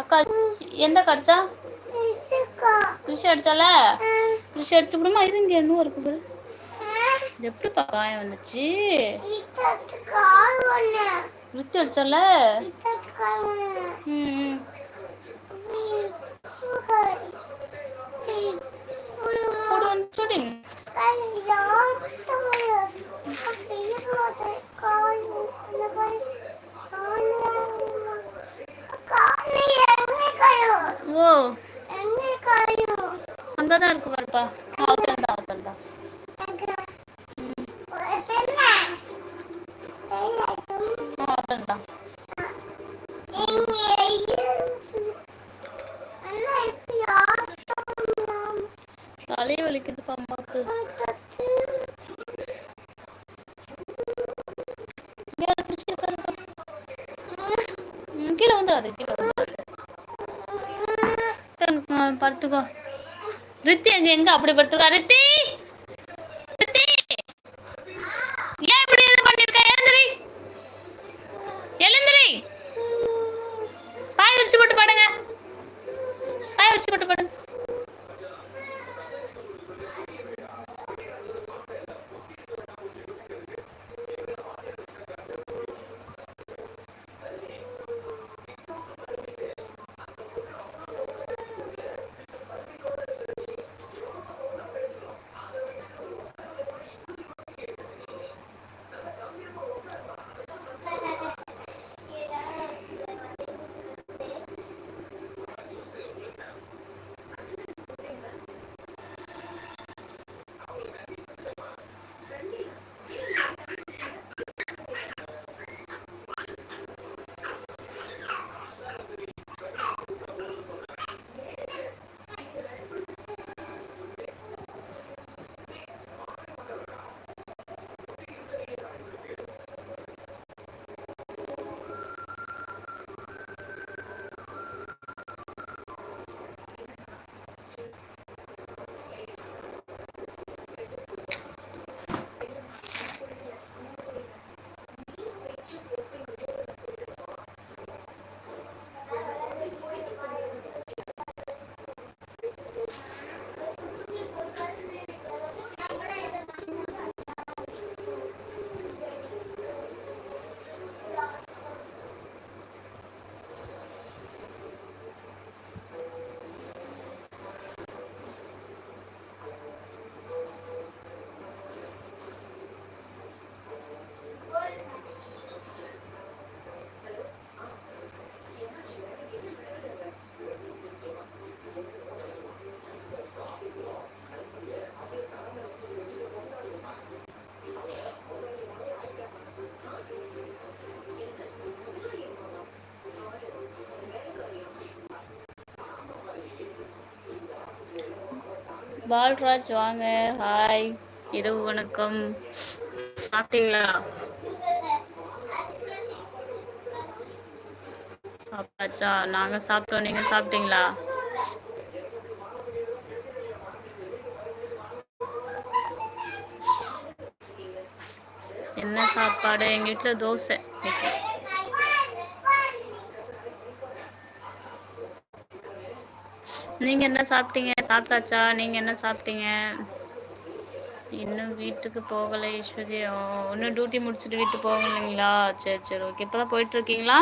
அக்கா எந்த கடிச்சா ரிஷி அடிச்சால ரிஷி அடிச்சு விடுமா இது இங்க இன்னும் இருக்கு எப்படிப்பா காயம் வந்துச்சு? ரித்தி அடிச்சால ம் படுத்துக்கோ. ரித்தி அங்கே எங்கே அப்படி படுத்துக்கோ? ரித்தி! பால்ராஜ் வாங்க. ஹாய் இரவு வணக்கம். சாப்பிட்டீங்களா? சாப்பிட்டாச்சா? நாங்க சாப்பிட்டோம். நீங்க சாப்பிட்டீங்களா? என்ன சாப்பாடு? எங்க வீட்டுல தோசை. நீங்க என்ன சாப்பிட்டீங்க? சாப்பிட்டாச்சா? நீங்க என்ன சாப்பிட்டீங்க? இன்னும் வீட்டுக்கு போகல ஈஸ்வரி இன்னும் டியூட்டி முடிச்சுட்டு வீட்டுக்கு போகலைங்களா? சரி சரி ஓகே இப்பதான் போயிட்டு இருக்கீங்களா?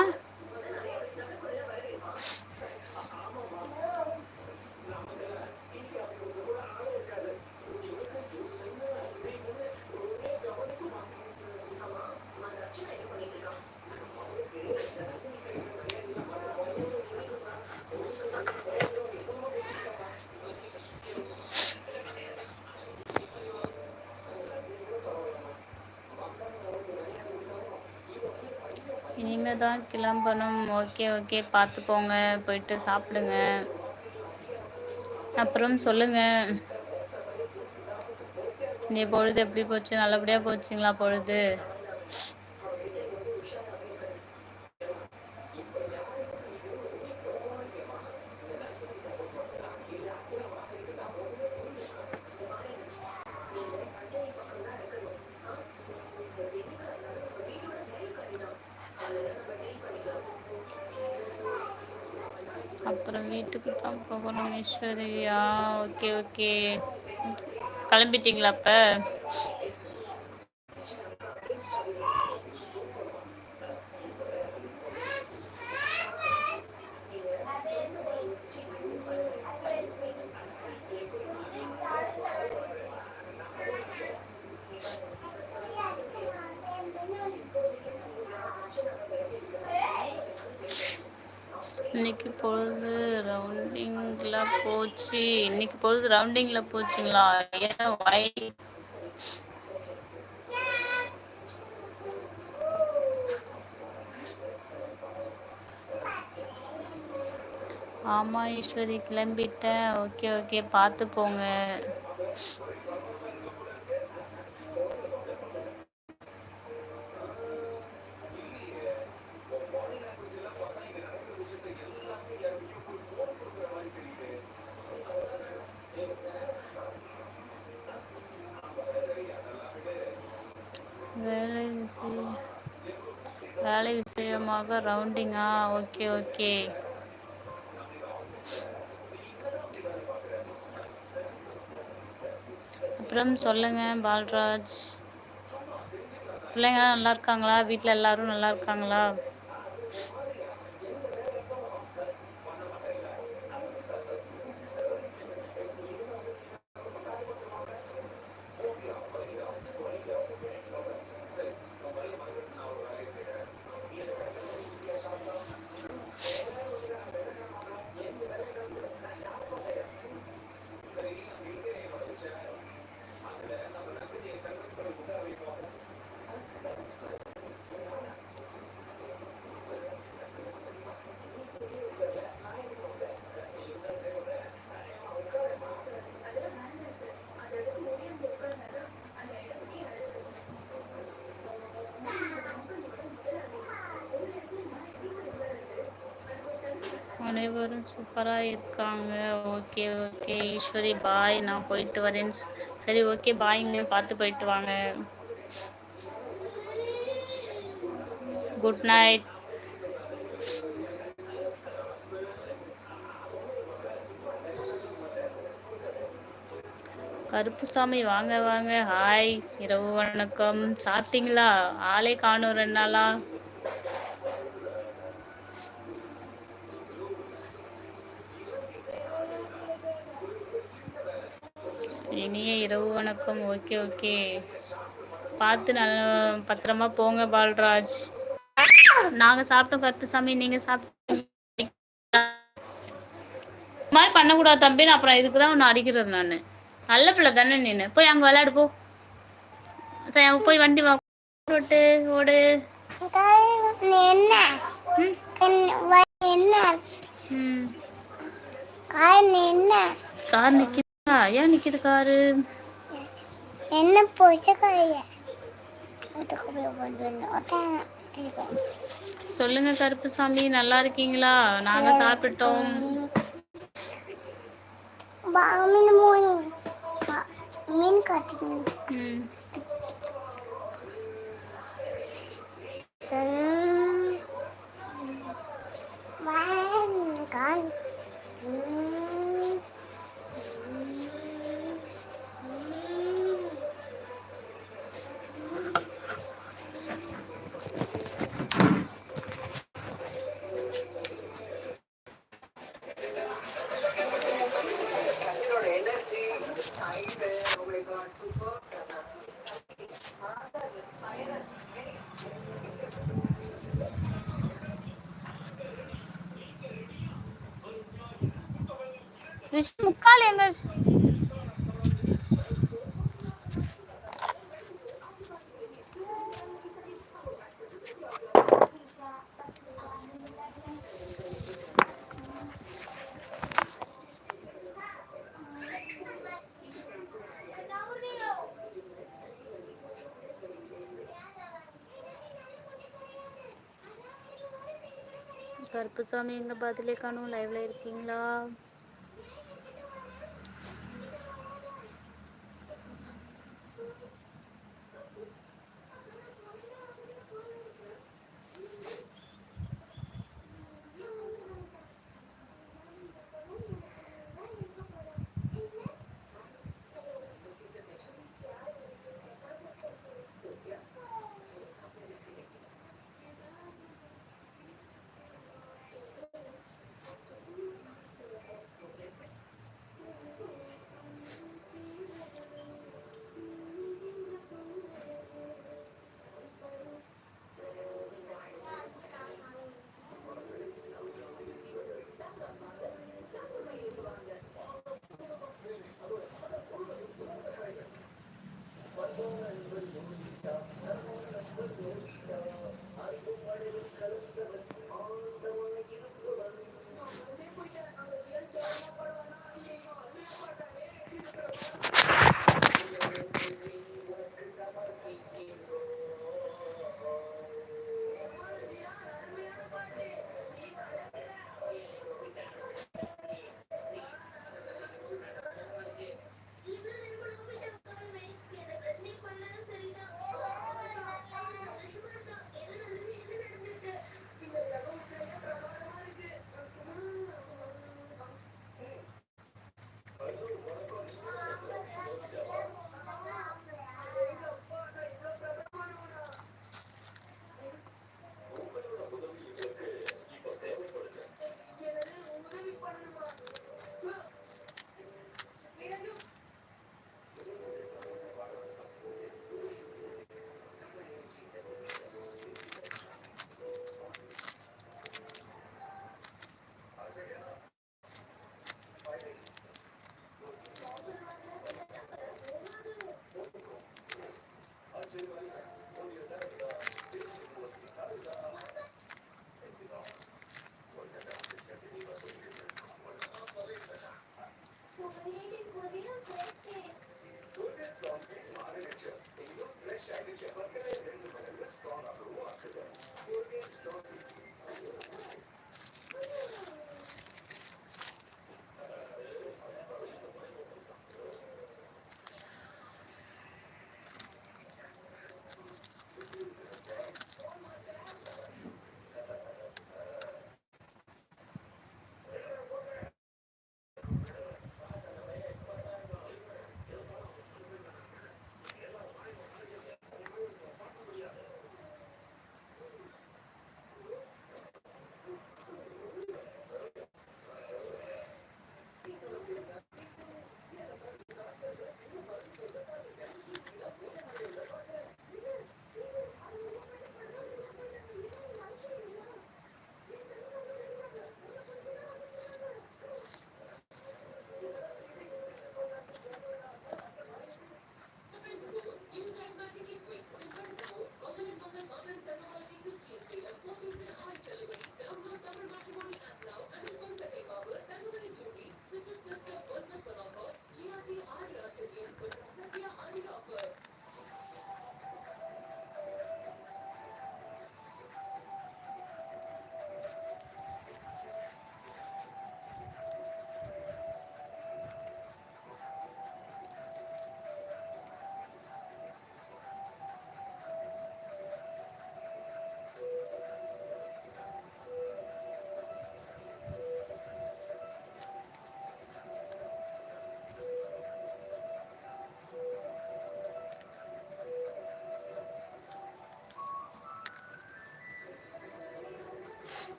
தான் கிளம்பணும். ஓகே ஓகே பார்த்து போங்க போயிட்டு சாப்பிடுங்க. அப்புறம் சொல்லுங்க. நீ பொழுது எப்படி போச்சு? நல்லபடியா போச்சுங்களா பொழுது? வீட்டுக்கு தான் போகணும் ஈஸ்வரியா ஓகே ஓகே. கிளம்பிட்டீங்களா அப்ப? இன்னைக்கு பொழுது ரவுண்டிங்கில் போச்சு. இன்னைக்கு பொழுது ரவுண்டிங்கில் போச்சுங்களா? ஏன் வை ஆமா ஈஸ்வரி கிளம்பிட்டேன். ஓகே ஓகே பார்த்து போங்க. வேலை விஷய வேலை விஷயமாக ரவுண்டிங்கா ஓகே ஓகே. அப்புறம் சொல்லுங்க பால்ராஜ். பிள்ளைங்களாம் நல்லா இருக்காங்களா? வீட்டில் எல்லாரும் நல்லா இருக்காங்களா? அனைவரும் சூப்பராக இருக்காங்க. ஓகே ஓகே ஈஸ்வரி பாய் நான் போயிட்டு வரேன். சரி ஓகே பாய்ங்க பார்த்து போயிட்டு வாங்க. குட் நைட் கருப்புசாமி வாங்க வாங்க. ஹாய் இரவு வணக்கம். சாப்பிட்டீங்களா? ஆளே காணும் ரெண்டு நாளா. இனிய இரவு வணக்கம். Okay okay. பார்த்து நல்ல பத்திரமா போங்க பால்ராஜ். நாங்க சாப்பிட்டோம் கருப்புசாமி நீங்க சாப்பிட்டு மாதிரி பண்ணக்கூடாது தம்பி நான் அப்புறம் இதுக்கு தான் ஒன்று அடிக்கிறது நான். நல்ல பிள்ளை தானே நீனு. போய் அங்கே விளையாடு போ. சரி போய் வண்டி வா. ஓட்டு ஓடு. என்ன? என்ன? கார் நிக்குதா ஏன் நிக்குது காரு? என்ன சொல்லுங்க கருப்புசாமி நல்லா இருக்கீங்களா? நாங்க சாப்பிட்டோம். மீன் காட்டு முக்கால் எங்க குப்புசாமி எங்க பதிலே காணும் லைவ்ல இருக்கீங்களா?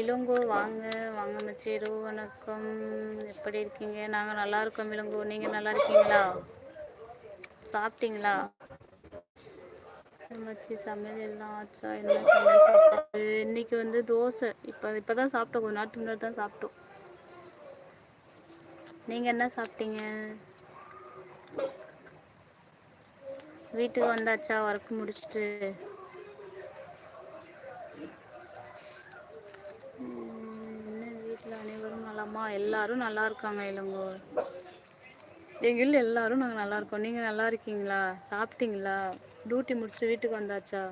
இளங்கோ வாங்க வாங்க மச்சி இரவு வணக்கம். எப்படி இருக்கீங்க? நாங்கள் நல்லா இருக்கோம் இளங்கோ நீங்கள் நல்லா இருக்கீங்களா? சாப்பிட்டீங்களா? மச்சி சமையல் எல்லாம் ஆச்சா? என்ன சமையல் சாப்பாடு? இன்னைக்கு வந்து தோசை. இப்போ இப்போ தான் சாப்பிட்டோம். கொஞ்ச நாட்டு முன்னாடி தான் சாப்பிட்டோம். நீங்கள் என்ன சாப்பிட்டீங்க? வீட்டுக்கு வந்தாச்சா? ஒர்க் முடிச்சுட்டு? அம்மா எல்லாரும் நல்லா இருக்காங்க இளங்கோ எங்கள் எல்லாரும் நாங்கள் நல்லா இருக்கோம். நீங்கள் நல்லா இருக்கீங்களா? சாப்பிட்டீங்களா? டியூட்டி முடிச்சுட்டு வீட்டுக்கு வந்தாச்சா?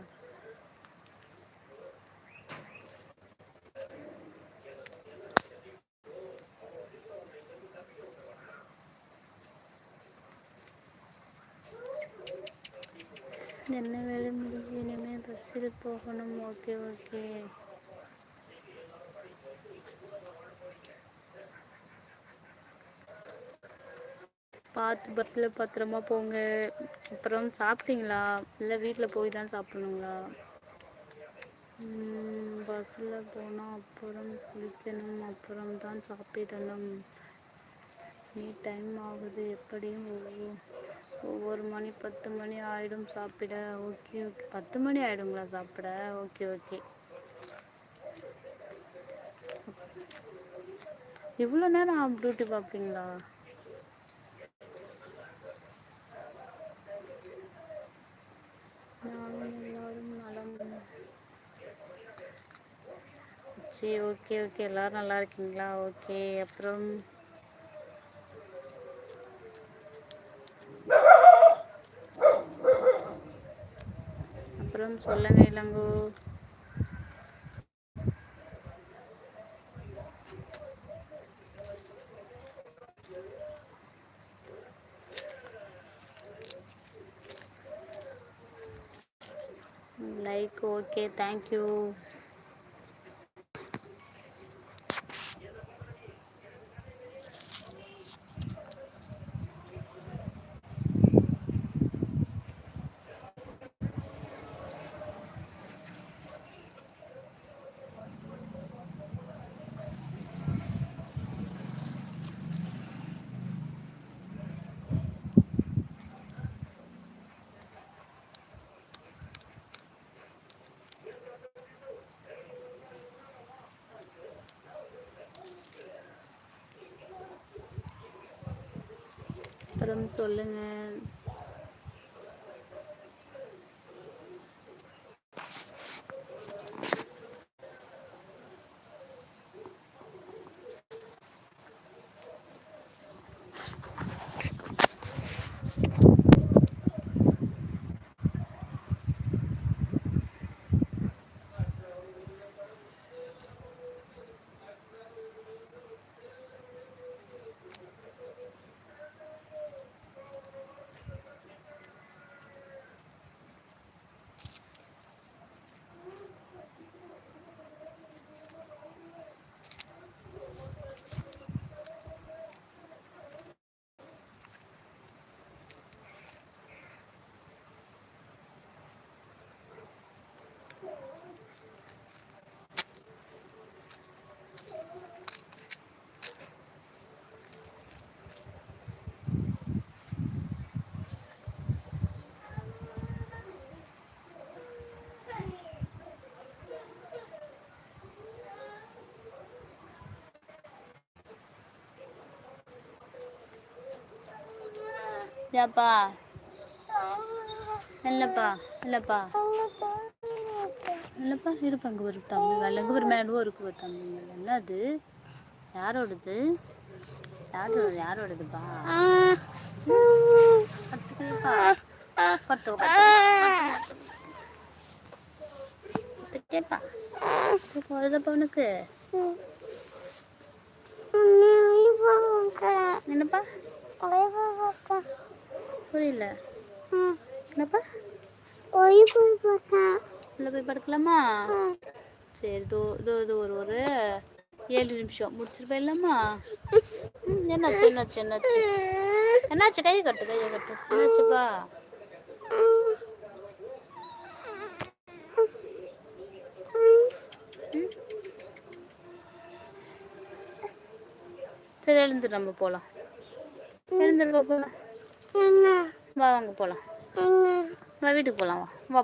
என்ன வேலை முடிஞ்சு இனிமேல் பஸ்ஸில் போகணும். ஓகே ஓகே பார்த்து பஸ்ஸில் பத்திரமா போங்க. அப்புறம் சாப்பிட்டீங்களா? இல்லை வீட்டில் போய் தான் சாப்பிடணுங்களா? பஸ்ஸில் போனால் அப்புறம் குளிக்கணும். அப்புறம் தான் சாப்பிடணும். நீ டைம் ஆகுது. எப்படியும் ஒவ்வொரு ஒவ்வொரு மணி பத்து மணி ஆகிடும் சாப்பிட. Okay okay. பத்து மணி ஆகிடுங்களா சாப்பிட? Okay okay. இவ்வளோ நேரம் டியூட்டி பார்ப்பீங்களா நானும் எல்லாரும் நலம் சரி ஓகே ஓகே. எல்லாரும் நல்லா இருக்கீங்களா? ஓகே. அப்புறம்? அப்புறம் சொல்லுங்க இளங்கோ. Like okay. தேங்க்யூ அப்புறம் சொல்லுங்கள் ஏப்பா இல்லைப்பா இல்லைப்பா. இல்லைப்பா இருப்பாங்க ஒரு தம்பி வெள்ளங்க ஒரு மேலும் இருக்கு ஒரு தம்பி மேல என்னது? யாரோடது? யாரோட யாரோடதுப்பா? தூக்கம் வருதப்பா உனக்கு. என்னப்பா? புரியல. என்னப்பா? உள்ள போய் படுக்கலாமா? சரி தோ இதோ இது ஒரு ஒரு ஏழு நிமிஷம். முடிச்சிட்டு போயிடலாமா என்னாச்சு என்னாச்சு என்னாச்சு? என்னாச்சு? கை கட்டு கையை கட்டு. என்னாச்சுப்பா? சரி எழுந்துட்டு நம்ம போகலாம் எழுந்துட்டு போகலாம் வா வாங்க போகலாம் வா வீட்டுக்கு போகலாம் வா. வா